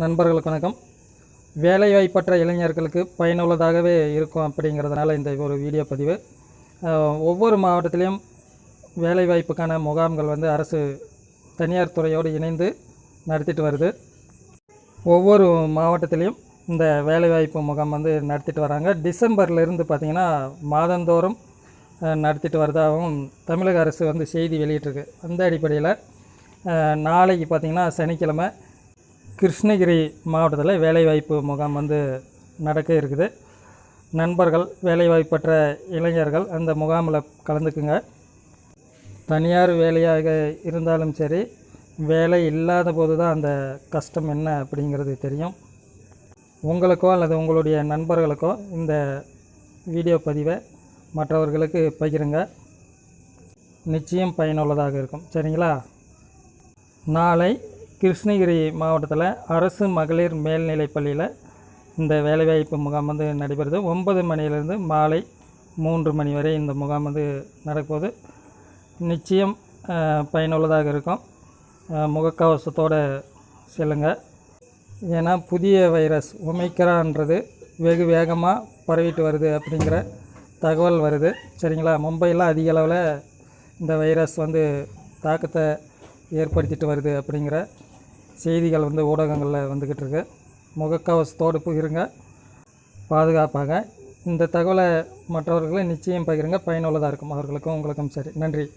நண்பர்களுக்கு வணக்கம். வேலைவாய்ப்பற்ற இளைஞர்களுக்கு பயனுள்ளதாகவே இருக்கும் அப்படிங்கிறதுனால இந்த ஒரு வீடியோ பதிவு. ஒவ்வொரு மாவட்டத்திலையும் வேலைவாய்ப்புக்கான முகாம்கள் வந்து அரசு தனியார் துறையோடு இணைந்து நடத்திட்டு வருது. ஒவ்வொரு மாவட்டத்திலையும் இந்த வேலைவாய்ப்பு முகாம் வந்து நடத்திட்டு வராங்க. டிசம்பர்லேருந்து பார்த்திங்கன்னா மாதந்தோறும் நடத்திட்டு வரதாகவும் தமிழக அரசு வந்து செய்தி வெளியிட்டிருக்கு. அந்த அடிப்படையில் நாளைக்கு பார்த்திங்கன்னா சனிக்கிழமை கிருஷ்ணகிரி மாவட்டத்தில் வேலைவாய்ப்பு முகாம் வந்து நடக்க இருக்குது. நண்பர்கள் வேலைவாய்ப்பற்ற இளைஞர்கள் அந்த முகாமில் கலந்துக்குங்க. தனியார் வேலையாக இருந்தாலும் சரி வேலை இல்லாத போது தான் அந்த கஷ்டம் என்ன அப்படிங்கிறது தெரியும். உங்களுக்கோ அல்லது உங்களுடைய நண்பர்களுக்கோ இந்த வீடியோ பதிவை மற்றவர்களுக்கு பகிருங்க. நிச்சயம் பயனுள்ளதாக இருக்கும். சரிங்களா? நாளை கிருஷ்ணகிரி மாவட்டத்தில் அரசு மகளிர் மேல்நிலைப் பள்ளியில் இந்த வேலைவாய்ப்பு முகாம் வந்து நடைபெறுது. ஒன்பது மணியிலிருந்து மாலை மூன்று மணி வரை இந்த முகாம் வந்து நடக்கும்போது நிச்சயம் பயனுள்ளதாக இருக்கும். முகக்கவசத்தோடு செல்லுங்க. ஏன்னா புதிய வைரஸ் ஒமைக்கிறான்றது வெகு வேகமாக பரவிட்டு வருது அப்படிங்கிற தகவல் வருது. சரிங்களா? மும்பையில் அதிக அளவில் இந்த வைரஸ் வந்து தாக்கத்தை ஏற்படுத்திட்டு வருது அப்படிங்கிற செய்திகள் வந்து ஊடகங்களில் வந்துக்கிட்டு இருக்கு. முகக்கவசத்தோடு போய் இருங்க. பாதுகாப்பாக. இந்த தகவலை மற்றவர்களை நிச்சயம் பகிருங்க. பயனுள்ளதாக இருக்கும். அவர்களுக்கும் உங்களுக்கும் சரி. நன்றி.